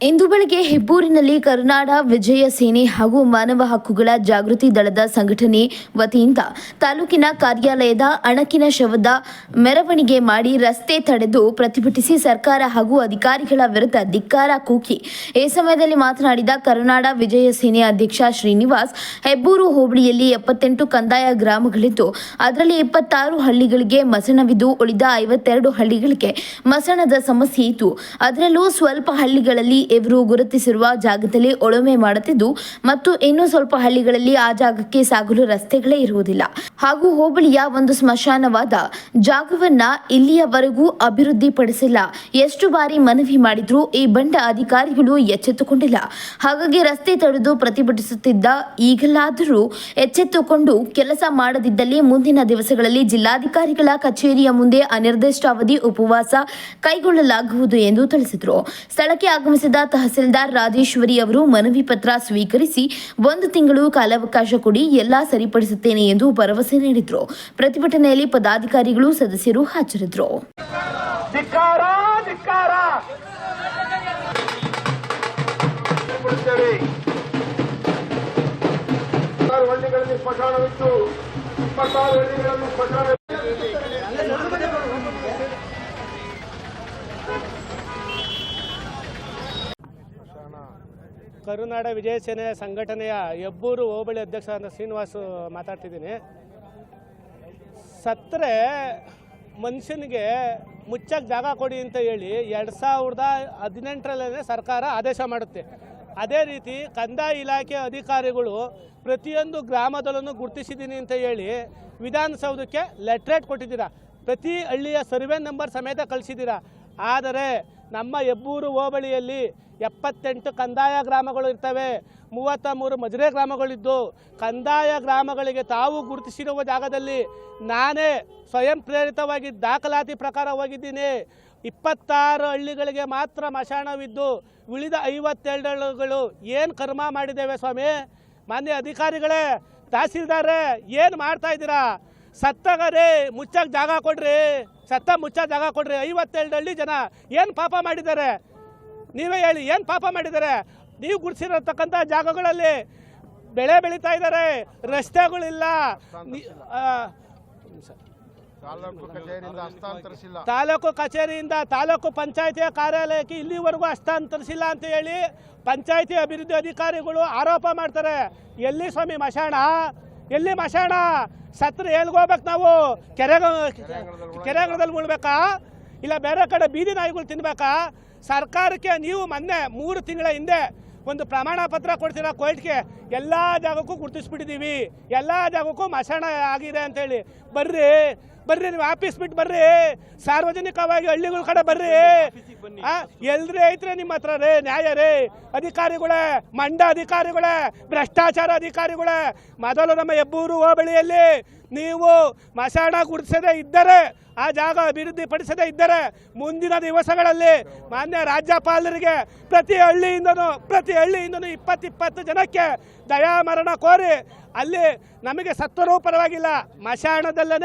ಇಂದು ಬೆಳಗ್ಗೆ ಹೆಬ್ಬೂರಿನಲ್ಲಿ ಕರ್ನಾಡ ವಿಜಯ ಸೇನೆ ಹಾಗೂ ಮಾನವ ಹಕ್ಕುಗಳ ಜಾಗೃತಿ ದಳದ ಸಂಘಟನೆ ವತಿಯಿಂದ ತಾಲೂಕಿನ ಕಾರ್ಯಾಲಯದ ಅಣಕಿನ ಶವದ ಮೆರವಣಿಗೆ ಮಾಡಿ ರಸ್ತೆ ತಡೆದು ಪ್ರತಿಭಟಿಸಿ ಸರ್ಕಾರ ಹಾಗೂ ಅಧಿಕಾರಿಗಳ ವಿರುದ್ಧ ಧಿಕ್ಕಾರ ಕೂಗಿ ಈ ಸಮಯದಲ್ಲಿ ಮಾತನಾಡಿದ ಕರ್ನಾಡ ವಿಜಯ ಸೇನೆ ಅಧ್ಯಕ್ಷ ಶ್ರೀನಿವಾಸ್, ಹೆಬ್ಬೂರು ಹೋಬಳಿಯಲ್ಲಿ ಎಪ್ಪತ್ತೆಂಟು ಕಂದಾಯ ಗ್ರಾಮಗಳಿದ್ದು, ಅದರಲ್ಲಿ ಇಪ್ಪತ್ತಾರು ಹಳ್ಳಿಗಳಿಗೆ ಮಸಣವಿದ್ದು, ಉಳಿದ ಐವತ್ತೆರಡು ಹಳ್ಳಿಗಳಿಗೆ ಮಸಣದ ಸಮಸ್ಯೆ ಇತ್ತು. ಅದರಲ್ಲೂ ಸ್ವಲ್ಪ ಹಳ್ಳಿಗಳಲ್ಲಿ ಇವರು ಗುರುತಿಸಿರುವ ಜಾಗದಲ್ಲಿ ಉಳುಮೆ ಮಾಡುತ್ತಿದ್ದು ಮತ್ತು ಇನ್ನೂ ಸ್ವಲ್ಪ ಹಳ್ಳಿಗಳಲ್ಲಿ ಆ ಜಾಗಕ್ಕೆ ಸಾಗಲು ರಸ್ತೆಗಳೇ ಇರುವುದಿಲ್ಲ. ಹಾಗೂ ಹೋಬಳಿಯ ಒಂದು ಸ್ಮಶಾನವಾದ ಜಾಗವನ್ನ ಇಲ್ಲಿಯವರೆಗೂ ಅಭಿವೃದ್ಧಿಪಡಿಸಿಲ್ಲ. ಎಷ್ಟು ಬಾರಿ ಮನವಿ ಮಾಡಿದ್ರೂ ಈ ಬಂಡ ಅಧಿಕಾರಿಗಳು ಎಚ್ಚೆತ್ತುಕೊಂಡಿಲ್ಲ. ಹಾಗಾಗಿ ರಸ್ತೆ ತಡೆದು ಪ್ರತಿಭಟಿಸುತ್ತಿದ್ದ ಈಗಲಾದರೂ ಎಚ್ಚೆತ್ತುಕೊಂಡು ಕೆಲಸ ಮಾಡದಿದ್ದಲ್ಲಿ ಮುಂದಿನ ದಿವಸಗಳಲ್ಲಿ ಜಿಲ್ಲಾಧಿಕಾರಿಗಳ ಕಚೇರಿಯ ಮುಂದೆ ಅನಿರ್ದಿಷ್ಟಾವಧಿ ಉಪವಾಸ ಕೈಗೊಳ್ಳಲಾಗುವುದು ಎಂದು ತಿಳಿಸಿದರು. ಸ್ಥಳಕ್ಕೆ ಆಗಮಿಸಿದ ತಹಸೀಲ್ದಾರ್ ರಾಜೇಶ್ವರಿ ಅವರು ಮನವಿ ಪತ್ರ ಸ್ವೀಕರಿಸಿ ಒಂದು ತಿಂಗಳು ಕಾಲಾವಕಾಶ ಕೊಡಿ, ಎಲ್ಲಾ ಸರಿಪಡಿಸುತ್ತೇನೆ ಎಂದು ಭರವಸೆ ನೀಡಿದರು. ಪ್ರತಿಭಟನೆಯಲ್ಲಿ ಪದಾಧಿಕಾರಿಗಳು ಸದಸ್ಯರು ಹಾಜರಿದ್ದರು. ಇಪ್ಪತ್ತಾರು ಹಳ್ಳಿಗಳಲ್ಲಿ ಕರುನಾಡ ವಿಜಯ ಸೇನೆ ಸಂಘಟನೆಯ ಹೆಬ್ಬೂರು ಹೋಬಳಿ ಅಧ್ಯಕ್ಷ ಅಂತ ಶ್ರೀನಿವಾಸ್ ಮಾತಾಡ್ತಿದ್ದೀನಿ. ಸತ್ತರೆ ಮನುಷ್ಯನಿಗೆ ಮುಚ್ಚಕ್ಕೆ ಜಾಗ ಕೊಡಿ ಅಂತ ಹೇಳಿ ಎರಡು ಸಾವಿರದ ಹದಿನೆಂಟರಲ್ಲೇ ಸರ್ಕಾರ ಆದೇಶ ಮಾಡುತ್ತೆ. ಅದೇ ರೀತಿ ಕಂದಾಯ ಇಲಾಖೆ ಅಧಿಕಾರಿಗಳು ಪ್ರತಿಯೊಂದು ಗ್ರಾಮದಲ್ಲೂ ಗುರುತಿಸಿದ್ದೀನಿ ಅಂತ ಹೇಳಿ ವಿಧಾನಸೌಧಕ್ಕೆ ಲೆಟ್ರೇಟ್ ಕೊಟ್ಟಿದ್ದೀರಾ. ಪ್ರತಿ ಹಳ್ಳಿಯ ಸರ್ವೆ ನಂಬರ್ ಸಮೇತ ಕಳಿಸಿದ್ದೀರಾ. ಆದರೆ ನಮ್ಮ ಹೆಬ್ಬೂರು ಹೋಬಳಿಯಲ್ಲಿ ಎಪ್ಪತ್ತೆಂಟು ಕಂದಾಯ ಗ್ರಾಮಗಳು ಇರ್ತವೆ. ಮೂವತ್ತ ಮೂರು ಮಜರೆ ಗ್ರಾಮಗಳಿದ್ದು, ಕಂದಾಯ ಗ್ರಾಮಗಳಿಗೆ ತಾವು ಗುರುತಿಸಿರುವ ಜಾಗದಲ್ಲಿ ನಾನೇ ಸ್ವಯಂ ಪ್ರೇರಿತವಾಗಿ ದಾಖಲಾತಿ ಪ್ರಕಾರ ಹೋಗಿದ್ದೀನಿ. ಇಪ್ಪತ್ತಾರು ಹಳ್ಳಿಗಳಿಗೆ ಮಾತ್ರ ಮಶಾಣವಿದ್ದು, ಉಳಿದ ಐವತ್ತೆರಡು ಹಳ್ಳಿಗಳು ಏನು ಕರ್ಮ ಮಾಡಿದ್ದೇವೆ ಸ್ವಾಮಿ? ಮಾನ್ಯ ಅಧಿಕಾರಿಗಳೇ ತಹಸೀಲ್ದಾರೇ ಏನು ಮಾಡ್ತಾ ಇದ್ದೀರಾ? ಸತ್ತಗರಿ ಮುಚ್ಚಕ್ಕೆ ಜಾಗ ಕೊಡ್ರಿ. ಸತ್ತ ಮುಚ್ಚ ಜಾಗ ಕೊಡ್ರಿ. ಐವತ್ತೆರಡು ಹಳ್ಳಿ ಜನ ಏನು ಪಾಪ ಮಾಡಿದ್ದಾರೆ? ನೀವೇ ಹೇಳಿ ಏನು ಪಾಪ ಮಾಡಿದ್ದಾರೆ? ನೀವು ಗುಡಿಸಿರತಕ್ಕಂಥ ಜಾಗಗಳಲ್ಲಿ ಬೆಳೆ ಬೆಳೀತಾ ಇದ್ದಾರೆ ರಸ್ತೆಗಳಿಲ್ಲ. ತಾಲೂಕು ಕಚೇರಿಯಿಂದ ತಾಲೂಕು ಪಂಚಾಯತಿಯ ಕಾರ್ಯಾಲಯಕ್ಕೆ ಇಲ್ಲಿವರೆಗೂ ಹಸ್ತಾಂತರಿಸಿಲ್ಲ ಅಂತ ಹೇಳಿ ಪಂಚಾಯತಿ ಅಭಿವೃದ್ಧಿ ಅಧಿಕಾರಿಗಳು ಆರೋಪ ಮಾಡ್ತಾರೆ. ಎಲ್ಲಿ ಸ್ವಾಮಿ ಮಶಾಣ? ಎಲ್ಲಿ ಮಶಾಣ? ಸತ್ರ ಎಲ್ಗೋಗ್ಬೇಕು ನಾವು? ಕೆರೆ ಕೆರೆಗಳಲ್ಲಿ ಉಳ್ಬೇಕಾ? ಇಲ್ಲ ಬೇರೆ ಕಡೆ ಬೀದಿ ನಾಯಿಗಳು ತಿನ್ಬೇಕಾ? ಸರ್ಕಾರಕ್ಕೆ ನೀವು ಮೊನ್ನೆ ಮೂರು ತಿಂಗಳ ಹಿಂದೆ ಒಂದು ಪ್ರಮಾಣ ಪತ್ರ ಕೊಡ್ತೀರಾ ಕೋರ್ಟ್ಗೆ ಎಲ್ಲ ಜಾಗಕ್ಕೂ ಗುರುತಿಸ್ಬಿಟ್ಟಿದ್ದೀವಿ. ಎಲ್ಲ ಜಾಗಕ್ಕೂ ಮಸಣ ಆಗಿದೆ ಅಂತೇಳಿ. ಬರ್ರಿ ಬರ್ರಿ, ನೀವು ಆಫೀಸ್ ಬಿಟ್ಟು ಬರ್ರಿ. ಸಾರ್ವಜನಿಕವಾಗಿ ಹಳ್ಳಿಗಳ ಕಡೆ ಬರ್ರಿ. ಎಲ್ರಿ ಐತ್ರಿ ನಿಮ್ಮ ಹತ್ರ ರೇ, ನ್ಯಾಯ ರೇ. ಅಧಿಕಾರಿಗಳೇ, ಮಂಡ ಅಧಿಕಾರಿಗಳೇ, ಭ್ರಷ್ಟಾಚಾರ ಅಧಿಕಾರಿಗಳೇ, ಮೊದಲು ನಮ್ಮ ಹೆಬ್ಬೂರು ಹೋಬಳಿಯಲ್ಲಿ ನೀವು ಮಸಾಣ ಗುಡಿಸದೇ ಇದ್ದರೆ, ಆ ಜಾಗ ಅಭಿವೃದ್ಧಿ ಪಡಿಸದೇ ಇದ್ದರೆ, ಮುಂದಿನ ದಿವಸಗಳಲ್ಲಿ ಮಾನ್ಯ ರಾಜ್ಯಪಾಲರಿಗೆ ಪ್ರತಿ ಹಳ್ಳಿಯಿಂದನೂ ಪ್ರತಿ ಹಳ್ಳಿಯಿಂದನೂ ಇಪ್ಪತ್ತಿಪ್ಪತ್ತು ಜನಕ್ಕೆ ದಯಾಮರಣ ಕೋರಿ, ಅಲ್ಲಿ ನಮಗೆ ಸತ್ವರೂಪರವಾಗಿಲ್ಲ. ಮಶಾಣದಲ್ಲೇ